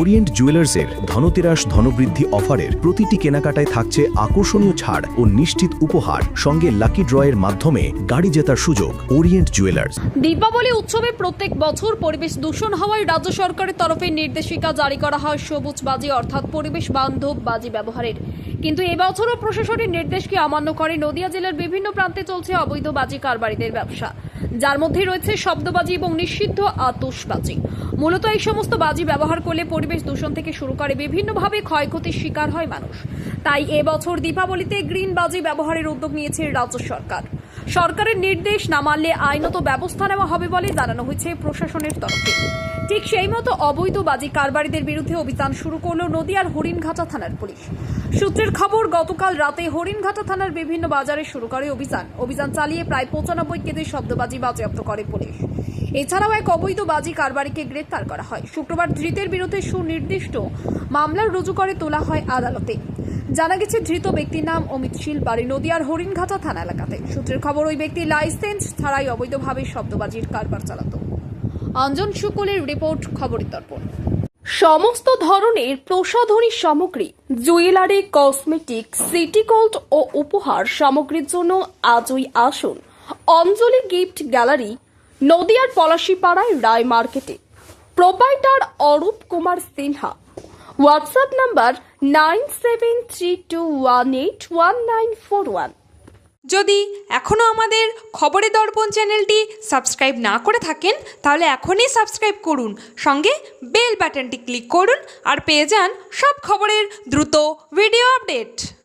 Orient জুয়েলার্সের Dhanteras ধনবৃদ্ধি অফারের প্রতিটি কেনাকাটায় থাকছে আকর্ষণীয় ছাড় ও নিশ্চিত উপহার। সঙ্গে লাকি ড্রয়ের মাধ্যমে গাড়ি জেতার সুযোগ ওরিয়েন্ট জুয়েলার্স দীপাবলি উৎসবে প্রত্যেক বছর পরিবেশ দূষণ হওয়ায় রাজ্য সরকারের তরফে নির্দেশিকা জারি করা হয় সবুজ বাজি অর্থাৎ পরিবেশ বান্ধব বাজি ব্যবহারের। কিন্তু এবছরও প্রশাসনের নির্দেশকে অমান্য করে? নদিয়া জেলার বিভিন্ন প্রান্তে চলছে অবৈধ বাজি কারবারিদের ব্যবসা। যার মধ্যে রয়েছে শব্দবাজি এবং নিষিদ্ধ আতশবাজি। মূলত এই সমস্ত বাজি ব্যবহার করলে পরিবেশ দূষণ থেকে শুরু করে বিভিন্নভাবে ক্ষয়ক্ষতির শিকার হয় মানুষ। তাই এবছর দীপাবলিতে গ্রিন বাজি ব্যবহারের উদ্যোগ নিয়েছে রাজ্য সরকার। সরকারের নির্দেশ না মানলে আইনত ব্যবস্থা নেওয়া হবে বলে জানানো হয়েছে প্রশাসনের তরফে। ঠিক সেই মতো অবৈধ বাজি কারবারিদের বিরুদ্ধে অভিযান শুরু করল নদিয়ার হরিণঘাটা থানার পুলিশ। সূত্রের খবর, গতকাল রাতে হরিণঘাটা থানার বিভিন্ন বাজারে শুরু করে অভিযান। অভিযান চালিয়ে প্রায় পঁচানব্বই কেজি শব্দবাজি বাজেয়াপ্ত করে পুলিশ। এছাড়াও এক অবৈধ বাজি কারবারিকে গ্রেপ্তার করা হয়। শুক্রবার ধৃতের বিরুদ্ধে সুনির্দিষ্ট মামলা রুজু করে তোলা হয় আদালতে। জানা গেছে, ধৃত ব্যক্তির নাম অমিত শীল, বাড়ি নদিয়ার হরিণঘাটা থানা এলাকাতে। সূত্রের খবর, ওই ব্যক্তি লাইসেন্স ছাড়াই অবৈধভাবে শব্দবাজির কারবার চালাতো। অঞ্জন শুকুলের রিপোর্ট খবরের দর্পণ। সমস্ত ধরনের প্রসাধনী সামগ্রী, জুয়েলারি, কসমেটিক সিটি গোল্ড ও উপহার সামগ্রীর জন্য আজই আসুন। অঞ্জলি গিফট গ্যালারি নদিয়ার পলাশিপাড়ায় রায় মার্কেটে। Proprietor Arup Kumar Sinha. WhatsApp number nine seven three two one eight one nine four one. যদি এখনও আমাদের খবরের দর্পণ চ্যানেলটি সাবস্ক্রাইব না করে থাকেন, তাহলে এখনই সাবস্ক্রাইব করুন। সঙ্গে বেল বাটনটি ক্লিক করুন আর পেয়ে যান সব খবরের দ্রুত ভিডিও আপডেট।